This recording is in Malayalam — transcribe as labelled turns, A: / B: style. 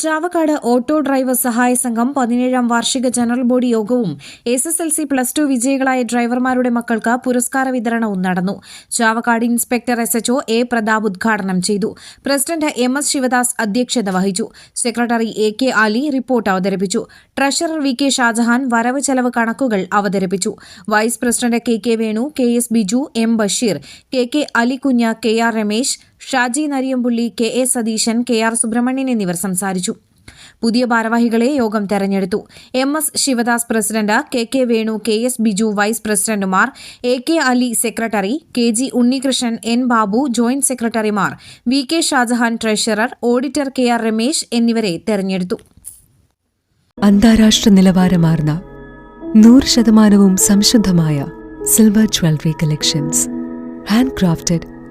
A: Chavakkad auto driver സഹായ സംഘം പതിനേഴാം വാർഷിക ജനറൽ ബോഡി യോഗവും S S L C plus two വിജയികളായ ഡ്രൈവർമാരുടെ മക്കൾക്ക് പുരസ്കാര വിതരണവും നടന്നു. Chavakkad inspector S H O A Prathap ഉദ്ഘാടനം ചെയ്തു. പ്രസിഡന്റ് എം എസ് ശിവദാസ് അധ്യക്ഷത വഹിച്ചു. Secretary A K Ali report അവതരിപ്പിച്ചു. ട്രഷറർ വി കെ ഷാജഹാൻ വരവ് ചെലവ് കണക്കുകൾ അവതരിപ്പിച്ചു. Vice president K K Venu K S Biju M Basheer K K കുഞ്ഞ, K R Ramesh Shaji Nariyampully K A Satheesan K R Subramanian എന്നിവർ സംസാരിച്ചു. പുതിയ ഭാരവാഹികളെ യോഗം തെരഞ്ഞെടുത്തു. M S Sivadas president K K Venu K S Biju vice പ്രസിഡന്റുമാർ A K Ali secretary K G Unnikrishnan N Babu joint സെക്രട്ടറിമാർ V K Shajahan treasurer auditor K R Ramesh എന്നിവരെ തെരഞ്ഞെടുത്തു.
B: അന്താരാഷ്ട്ര നിലവാരമാർന്ന നൂറ് ശതമാനവും സംശുദ്ധമായ silver jewellery collections. Handcrafted